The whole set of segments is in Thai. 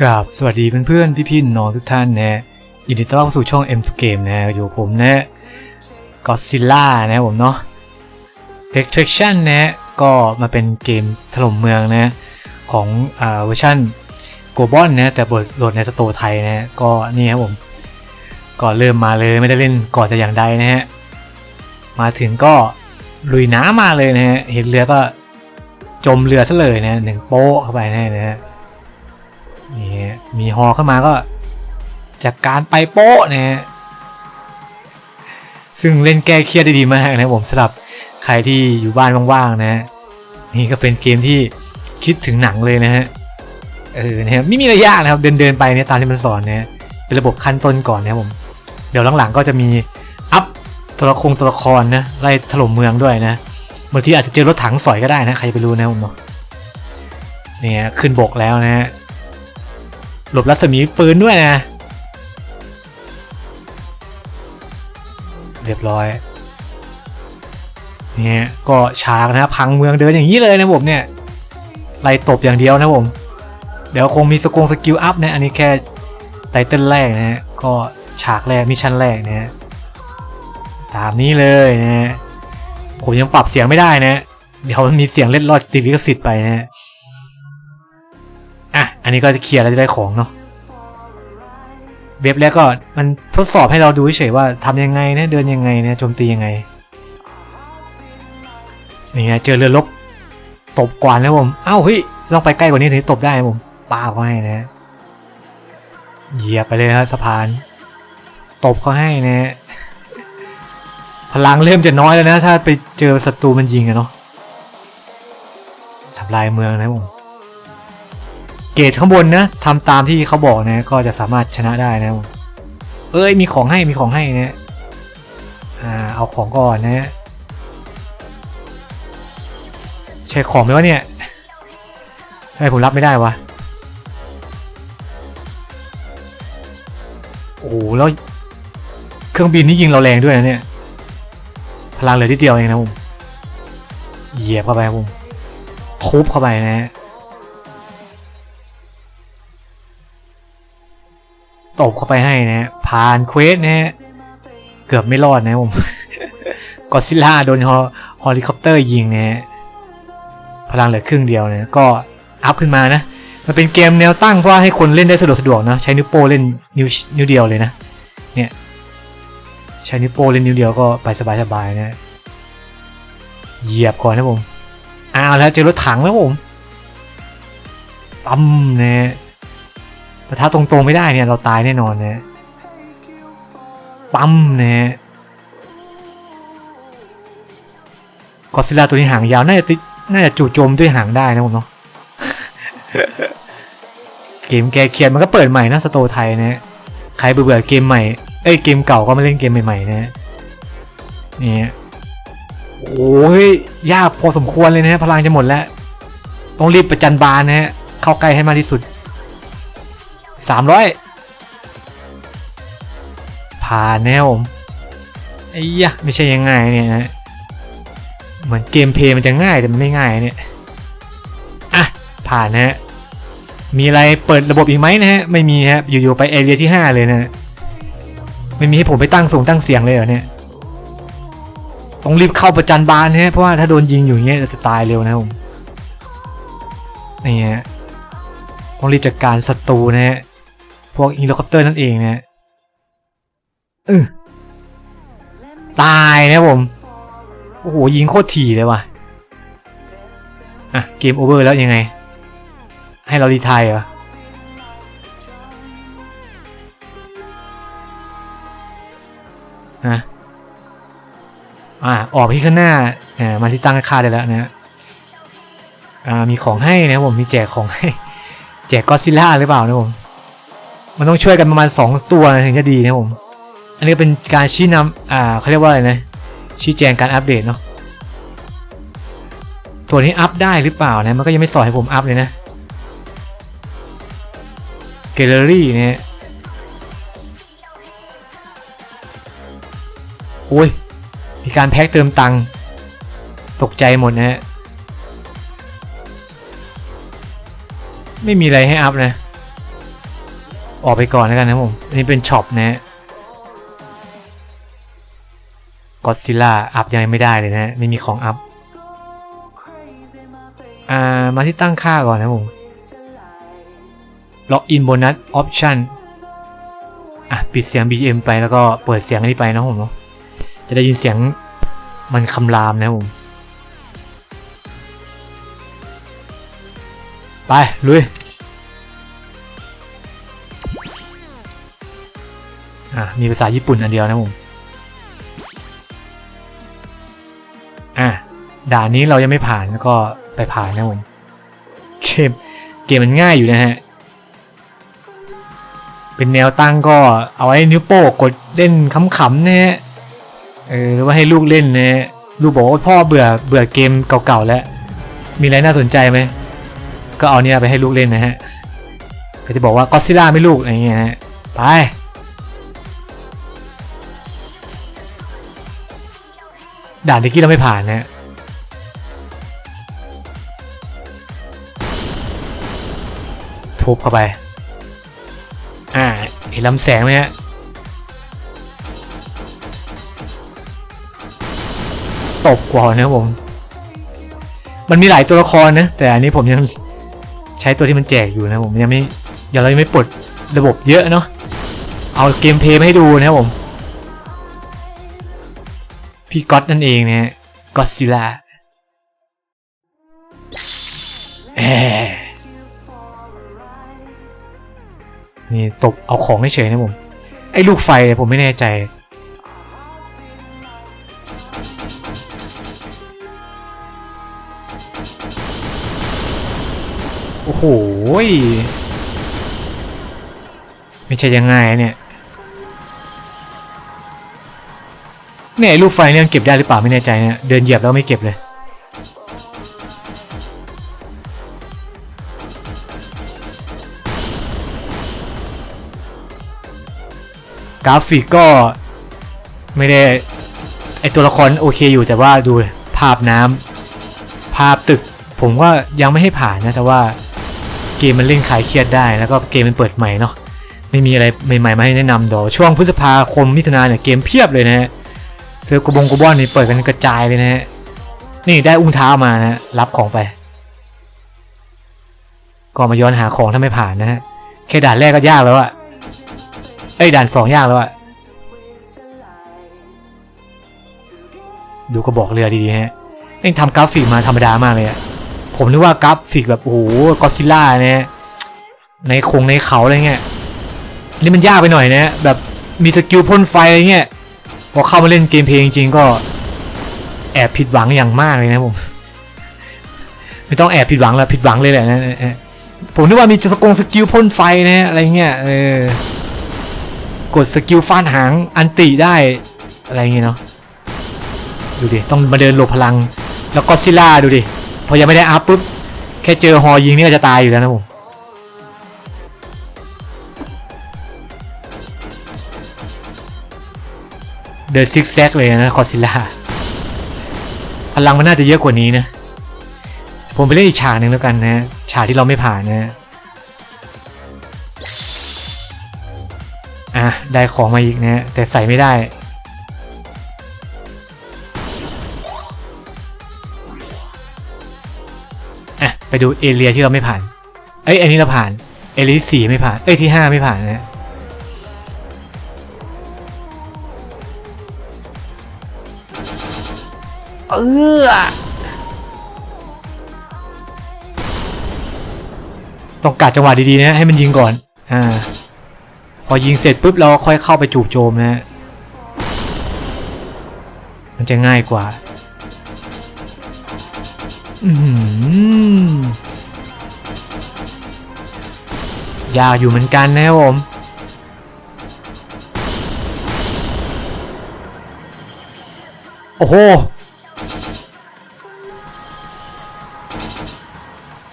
กราบสวัสดีเพื่อนๆ พี่ๆ น้องทุกท่านนะยินดีต้อนรับสู่ช่อง M2 Game นะ อยู่ผมนะ Godzilla นะผมเนาะ Extraction นะ ก็มาเป็นเกมถล่มเมืองนะ ของเวอร์ชันโกบอนนะ แต่บทโหลดในสตร์ไทยนะ ก็นี่ครับผมก่อนเริ่มมาเลยไม่ได้เล่นก่อนจะอย่างใดนะฮะ มาถึงก็ลุยน้ำมาเลยนะฮะ เห็นเรือก็ จมเรือซะเลยนะหนึ่งโป๊ะเข้าไปแน่นะฮะนี่มีฮอเข้ามาก็จากการไปโป๊ะนะฮะซึ่งเล่นแก้เครียดได้ดีมากนะผมสำหรับใครที่อยู่บ้านว่างๆนะนี่ก็เป็นเกมที่คิดถึงหนังเลยนะฮะเออนะครับไม่มีอะยากนะครับเดินเดินๆไปเนี่ยตามที่มันสอนเนะเป็นระบบขั้นต้นก่อนนะครับผม เดี๋ยวหลังๆก็จะมีอัพตัวละครตัวละครนะไล่ถล่มเมืองด้วยนะ บางทีอาจจะเจอรถถังสอยก็ได้นะใครไปรู้นะผมเนาะเนี่ยขึ้นบกแล้วนะฮะหลบรัศมีปืนด้วยนะ เรียบร้อยเนี่ยก็ฉากนะพังเมืองเดินอย่างนี้เลยนะผมเนี่ยไล่ตบอย่างเดียวนะผม เดี๋ยวคงมีสกงสกิลอัพนะอันนี้แค่ไตเติ้ลแรกนะฮะก็ฉากแรกมิชชั่นแรกนะฮะตามนี้เลยนะฮะ ผมยังปรับเสียงไม่ได้นะ เดี๋ยวมันมีเสียงเล็ดลอดติดลิขสิทธิ์ไปนะฮะอะ อันนี้ก็จะเคลียร์แล้วจะได้ของเนาะ เว็บแรกก็มันทดสอบให้เราดูเฉยว่าทำยังไงนะ เดินยังไงนะ โจมตียังไง นี่ไงเจอเรือลบ ตบกวานแล้วผม เอ้าเฮ้ยต้องไปใกล้กว่านี้ถึงจะตบได้ผมปาเขาให้นะเหยียบไปเลยครับสะพาน ตบเขาให้นะ พลังเริ่มจะน้อยแล้วนะ ถ้าไปเจอศัตรูมันยิงอะเนาะทำลายเมืองนะผมเกรดข้างบนนะทำตามที่เขาบอกนะก็จะสามารถชนะได้นะผมเอ้ยมีของให้มีของให้นะอ่าเอาของก่อนนะใช้ของไหมวะเนี่ยทำไมผมรับไม่ได้วะโอ้โหแล้วเครื่องบินนี่ยิงเราแรงด้วยนะเนี่ย พลังเหลือที่เดียวเองนะผมเหยียบเข้าไปผมทุบเข้าไปนะฮะตบเข้าไปให้นะฮะผ่านเควสนะฮะเกือบไม่รอดนะผมกอซิล่าโดนฮอฮอลิคอปเตอร์ยิงนะฮะพลังเหลือครึ่งเดียวนะก็อัพขึ้นมานะ มันเป็นเกมแนวตั้งเพราะว่าให้คนเล่นได้สะดวกสะดวกนะ ใช้นิ้วโป้เล่นนิ้วนิ้วเดียวเลยนะ ใช้นิ้วโป้งเล่นนิ้วเดียวก็ไปสบายๆนะเหยียบก่อนนะผมอ้าวแล้วเจอรถถังแล้วผมตั้มนะฮะแต่ถ้าตรงๆไม่ได้เนี่ยเราตายแน่นอนนะปั๊มนะกอซิลาตัวนี้หางยาวน่าจะติดน่าจะจู่โจมด้วยหางได้นะผมเนาะเกมแกเครียดมันก็เปิดใหม่นะสโตไทยนะใครเบื่อเกมใหม่ เอ้ยเกมเก่าก็มาเล่นเกมใหม่ๆนะฮะนี่โอ้ยยากพอสมควรเลยนะฮะพลังจะหมดแล้ว ต้องรีบประจันบานนะฮะเข้าใกล้ให้มากที่สุดสามร้อยผ่านแน่ผมไอ้ยะไม่ใช่ยังไงเนี่ยนะเหมือนเกมเพย์มันจะง่ายแต่มันไม่ง่ายเนี่ยอะผ่านนะฮะมีอะไรเปิดระบบอีกไหมนะฮะไม่มีครับอยู่ๆไปเอเรียที่ 5 เลยนะ ไม่มีให้ผมไปตั้งส่งตั้งเสียงเลยเหรอเนี่ย ต้องรีบเข้าประจันบานนะฮะเพราะว่าถ้าโดนยิงอยู่เงี้ยจะตายเร็วนะผมนี่ฮะต้องรีบจัดการศัตรูนะฮะพวกเฮลิคอปเตอร์นั่นเองนะเออตายนะผม โอ้โหยิงโคตรถี่เลยว่ะ อะ เกมโอเวอร์แล้วยังไง ให้เรารีไทายเหรอะอ่าออกที่ข้างหน้าอ่ามาที่ตั้งค่าได้แล้วนะฮะอ่ามีของให้นะผมมีแจกของให้ แจกก็ซิล่าหรือเปล่านะผมมันต้องช่วยกันประมาณ 2 ตัวถึงจะดีนะผม อันนี้เป็นการชี้นำอ่าเขาเรียกว่าอะไรนะ ชี้แจงการอัปเดตเนาะตัวนี้อัพได้หรือเปล่านะ มันก็ยังไม่สอนให้ผมอัพเลยนะ แกลเลอรี่เนี่ย โอ้ย มีการแพ็คเติมตังค์ตกใจหมดนะฮะ ไม่มีอะไรให้อัพนะ ออกไปก่อนแล้วกันนะผมอันนี้เป็นช็อปนะฮะก็ซิล่าอัพยังไม่ได้เลยนะไม่มีของอัพ อ่า มาที่ตั้งค่าก่อนนะผมล็อกอินโบนัสออปชั่นอะ ปิดเสียง BGM ไปแล้วก็เปิดเสียงอันนี้ไปนะผมเนาะ จะได้ยินเสียงมันคำรามนะผม ไป ลุย อะ มีภาษาญี่ปุ่นอันเดียวนะผม อะ ด่านนี้เรายังไม่ผ่านแล้วก็ไปผ่านนะผม เกม เกมมันง่ายอยู่นะฮะเป็นแนวตั้งก็เอาไว้นิ้วโป้งกดเล่นขำๆนะฮะ เออหรือว่าให้ลูกเล่นนะฮะลูกบอกว่าพ่อเบื่อเบื่อเกมเก่าๆแล้ว มีอะไรน่าสนใจไหมก็เอาเนี่ยไปให้ลูกเล่นนะฮะก็จะบอกว่าก็ซิล่าไม่ลูกอะไรเงี้ยฮะไปด่านที่กี้เราไม่ผ่านนะทุบเข้าไป อ่าเห็นลำแสงไหมฮะ ตบกว่านะครับผม มันมีหลายตัวละครนะ แต่อันนี้ผมยังใช้ตัวที่มันแจกอยู่นะผมยังไม่ยังเรายังไม่ปลดระบบเยอะเนาะเอาเกมเพย์มาให้ดูนะครับผม พี่ก๊อตนั่นเองนะฮะก็ซิล่าแอนี่ตบเอาของเฉยนะผม ไอ้ลูกไฟเนี่ยผมไม่แน่ใจ โอ้โหยไม่ใช่ยังไงเนี่ย เนี่ยลูกไฟเนี่ยเก็บได้หรือเปล่าไม่แน่ใจเนี่ย เดินเหยียบแล้วไม่เก็บเลย กราฟิกก็ไม่ได้ ไอตัวละครโอเคอยู่แต่ว่าดูภาพน้ำภาพตึก ผมว่ายังไม่ให้ผ่านนะแต่ว่า เกมมันเล่นคลายเครียดได้ แล้วก็เกมมันเปิดใหม่เนาะไม่มีอะไรใหม่ๆมาให้แนะนำดี๋ยวช่วงพฤษภาคมมิถุนาเนี่ยเกมเพียบเลยนะฮะเซิร์ฟกระบงกระบอนนี่เปิดกันกระจายเลยนะฮะนี่ได้อุ้งเท้ามานะรับของไปก็มาย้อนหาของถ้าไม่ผ่านนะฮะแค่ด่านแรกก็ยากแล้วอะเอ้ยด่านสองยากแล้วอะดูกระบอกเรือดีๆฮะเองทำกราฟิกมาธรรมดามากเลยอะ ผมนึกว่ากราฟิกแบบ โอ้โหกอซิล่าเนี่ยในคงในเขาอะไรเงี้ยนี่มันยากไปหน่อยนะแบบมีสกิลพ่นไฟอะไรเงี้ยพอเข้ามาเล่นเกมเพลงจริงก็ แอบผิดหวังอย่างมากเลยนะผมไม่ต้องแอบผิดหวังแล้วผิดหวังเลยแหละนะผมนึกว่ามีสกงสกิลพ่นไฟนะอะไรเงี้ยเออกดสกิลฟาดหางอันติได้อะไรเงี้ยเนาะดูดิต้องมาเดินหลบพลัง แล้วก็ซิล่าดูดิ พอยังไม่ได้อัพปุ๊บ แค่เจอฮอยิงนี่ก็จะตายอยู่แล้วนะผมเดินซิกแซกเลยนะคอซิล่าพลังมันน่าจะเยอะกว่านี้นะ ผมไปเล่นอีกฉากหนึ่งแล้วกันนะฉากที่เราไม่ผ่านนะอะได้ของมาอีกนะ แต่ใส่ไม่ได้ ไปดูเอเรียที่เราไม่ผ่าน เอ้ยอันนี้เราผ่าน เอเรียที่สี่ไม่ผ่าน เอ้ยที่ห้าไม่ผ่านนะเออต้องกัดจังหวะดีๆนะให้มันยิงก่อน อ่า พอยิงเสร็จปุ๊บเราค่อยเข้าไปจูบโจมนะ มันจะง่ายกว่า ยากอยู่เหมือนกันนะครับผม โอ้โห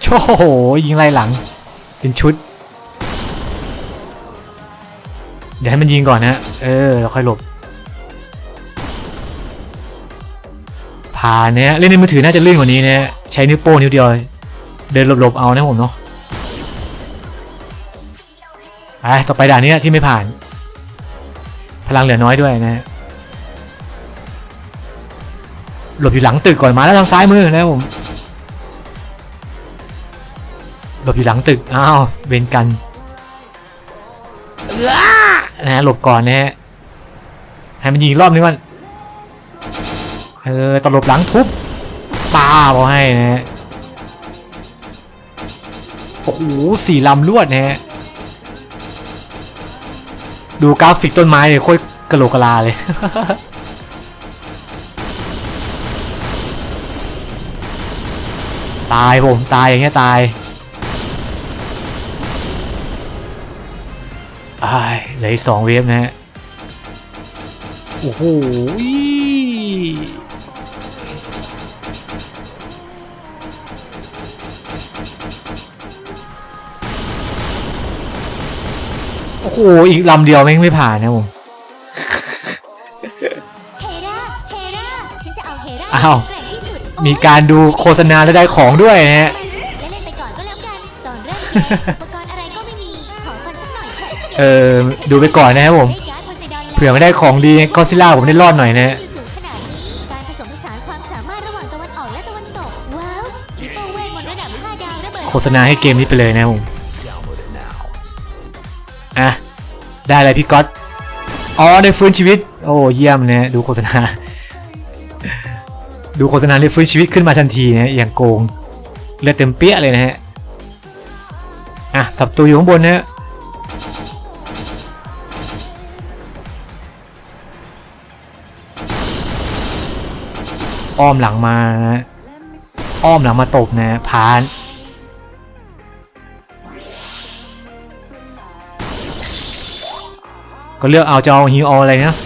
โอ้โห ยิงไล่หลัง เป็นชุด เดี๋ยวให้มันยิงก่อนนะ เออแล้วค่อยหลบ ผ่านเนี่ยเล่นในมือถือน่าจะลื่นกว่านี้นะใช้นิ้วโป้งนิ้วเดียว เดินหลบๆเอานะผมเนาะไปต่อไปด่านนี้ที่ไม่ผ่าน พลังเหลือน้อยด้วยนะฮะหลบอยู่หลังตึกก่อนมาแล้วทางซ้ายมือนะครับผมหลบอยู่หลังตึกอ้าวเวนกันเอ้อนะฮะหลบก่อนนะฮะให้มันยิงอีกรอบนึงก่อน เออตลบหลังทุบปาบเอาให้นะฮะโอ้โหสี่ลำลวดนะฮะดูกราฟิกต้นไม้เนี่ยโคตรกะโหลกกะลาเลย ตายผมตายอย่างเงี้ยตายอายเหลืออีกสองเวฟนะฮะ โอ้โห หอีกลำเดียวแม่งไม่ผ่านนะผมเฮราเฮราฉันจะเอาเฮราอ้าวแกร่งที่สุดมีการดูโฆษณาและได้ของด้วยนะฮะเล่นๆไปก่อนก็แล้วกันตอนเริ่มเกมอุปกรณ์อะไรก็ไม่มีขอฟันสักหน่อยเถอะเออดูไปก่อนนะครับผมได้การ์ดโพไซดอนแล้วเผื่อไม่ได้ของดีก็ซิล่าผมได้รอดหน่อยนะฮะที่สูงขนาดนี้การผสมผสานความสามารถระหว่างตะวันออกและตะวันตกว้าวทริปเปิลเวทมนต์ระดับ5ดาวระเบิดโฆษณาให้เกมนี้ไปเลยนะครับผมอะ ได้อะไรพี่ก๊อตอ๋อได้ฟื้นชีวิต โอ้เยี่ยมนะดูโฆษณา ดูโฆษณาได้ฟื้นชีวิตขึ้นมาทันทีนะอย่างโกงเลือดเต็มเปี้ยเลยนะฮะอะสับตัวอยู่ข้างบนนะอ้อมหลังมานะฮะอ้อมหลังมาตบนะฮะพาน ก็เลือกเอาจะเอาฮิวเอาอะไรนะ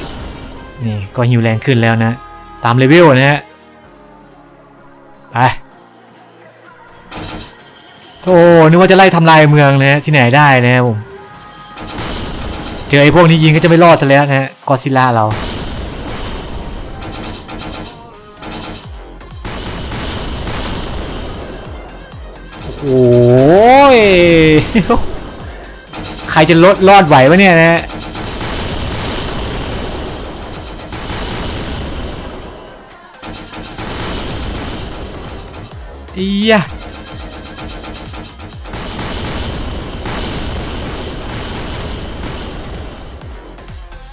นี่ก็ฮิวแรงขึ้นแล้วนะ ตามเลเวลนะฮะไปโธ่นึกว่าจะไล่ทำลายเมืองนะที่ไหนได้นะผมเจอไอ้พวกนี้ยิงก็จะไม่รอดซะแล้วนะฮะกอซิล่าเราโอ้ย ใครจะลดรอดไหววะเนี่ยนะ อีย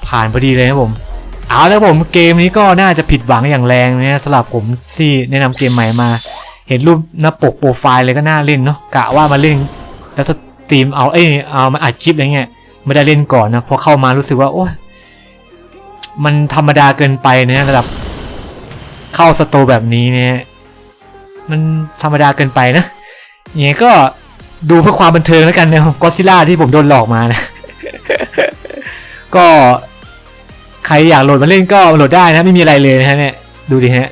ผ่านพอดีเลยครับผม เอาแล้วผมเกมนี้ก็น่าจะผิดหวังอย่างแรงนะสำหรับผมที่แนะนำเกมใหม่มา เห็นรูปหน้าปกโปรไฟล์เลยก็น่าเล่นเนาะกะว่ามาเล่น แล้วสตรีมเอาเอ้ยเอามาอัดคลิปอะไรเงี้ยไม่ได้เล่นก่อนนะพอเข้ามารู้สึกว่าโอ้ยมันธรรมดาเกินไปนะระดับเข้าสโตร์แบบนี้เนี่ย มันธรรมดาเกินไปนะอย่างเงี้ยก็ดูเพื่อความบันเทิงแล้วกันนะก็ซิล่าที่ผมโดนหลอกมานะ ก็ใครอยากโหลดมาเล่นก็โหลดได้นะ ไม่มีอะไรเลยนะฮะเนี่ยดูดิฮะ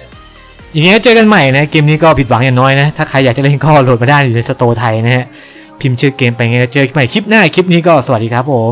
อย่างเงี้ยเจอกันใหม่นะเกมนี้ก็ผิดหวังอย่างน้อยนะ ถ้าใครอยากจะเล่นก็โหลดมาได้อยู่ในสโตร์ไทยนะฮะพิมพ์ชื่อเกมไปไงก็เจอกันใหม่คลิปหน้าคลิปนี้ก็สวัสดีครับผม